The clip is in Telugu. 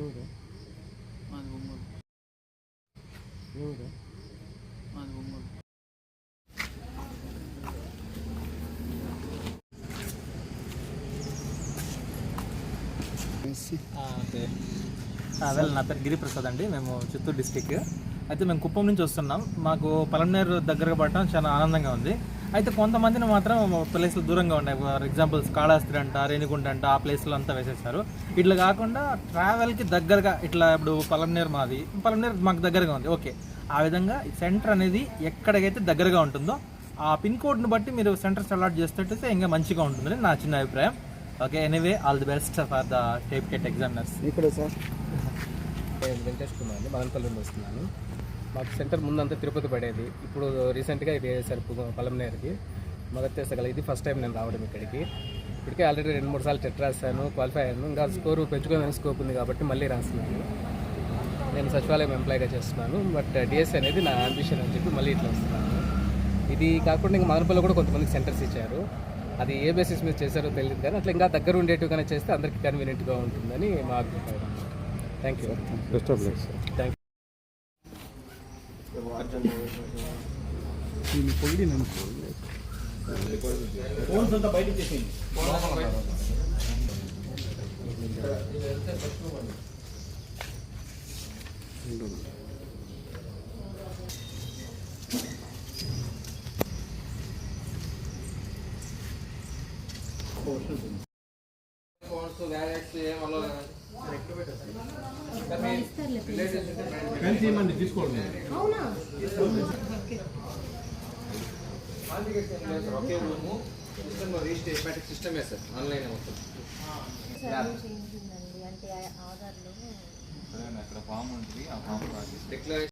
ఎవరు? మాది ఒంగోలు ఎవరు? మాది ఒంగోలు ఓకే. వెల్ నా పేరు గిరిప్రసాద్ అండి. మేము చిత్తూరు డిస్టిక్ అయితే మేము కుప్పం నుంచి వస్తున్నాం. మాకు పలమనేరు దగ్గరగా పడటం చాలా ఆనందంగా ఉంది. అయితే కొంతమందిని మాత్రం ప్లేస్లు దూరంగా ఉన్నాయి. ఫర్ ఎగ్జాంపుల్ కాళహస్తి అంట రేణిగుంట అంట ఆ ప్లేస్లో అంతా వేసేసారు ఇట్లా కాకుండా ట్రావెల్కి దగ్గరగా ఇట్లా ఇప్పుడు పలమనేరు మాది. పలమనేరు మాకు దగ్గరగా ఉంది. ఓకే. ఆ విధంగా సెంటర్ అనేది ఎక్కడికైతే దగ్గరగా ఉంటుందో ఆ పిన్ కోడ్ని బట్టి మీరు సెంటర్స్ అలాట్ చేస్తుంటే ఇంకా మంచిగా ఉంటుందని నా చిన్న అభిప్రాయం. Okay. Anyway all the best for the tape TET examiners. ఇక్కడ సార్ వెంకటేష్ కుమార్ అండి మదనపల్లి వస్తున్నాను. మాకు సెంటర్ ముందంతా తిరుపతి పడేది. ఇప్పుడు రీసెంట్గా ఇది వేసారు పలంనేరుకి మొదటి తెసగల ఇది ఫస్ట్ టైం నేను రావడం ఇక్కడికి. ఇప్పటికే ఆల్రెడీ రెండు మూడు సార్లు టెట్ రాశాను క్వాలిఫై అయ్యాను. ఇంకా స్కోర్ పెంచుకోవాలని స్కోప్ ఉంది కాబట్టి మళ్ళీ రాస్తున్నాను. నేను సచివాలయం ఎంప్లాయ్గా చేస్తున్నాను. బట్ డిఎస్సీ అనేది నా అంబిషన్ అని చెప్పి మళ్ళీ ఇట్లా వస్తున్నాను. ఇది కాకుండా ఇంకా మదనపల్లిలో కూడా కొంతమందికి సెంటర్స్ ఇచ్చారు. అది ఏ బేసిస్ మీద చేశారో తెలియదు కానీ అట్లా ఇంకా దగ్గర ఉండేట్టుగానే చేస్తే అందరికీ కన్వీనియంట్గా ఉంటుందని మా అభిప్రాయం. Thank you best of luck sir దీన్ని పొగిడి నన్ను ఒకే రూము సిస్టమ్ రిజిస్టర్ సిస్టమే సార్ ఆన్లైన్ మొత్తం. చేయించిందండి అంటే ఆధార్లో డిక్లరేషన్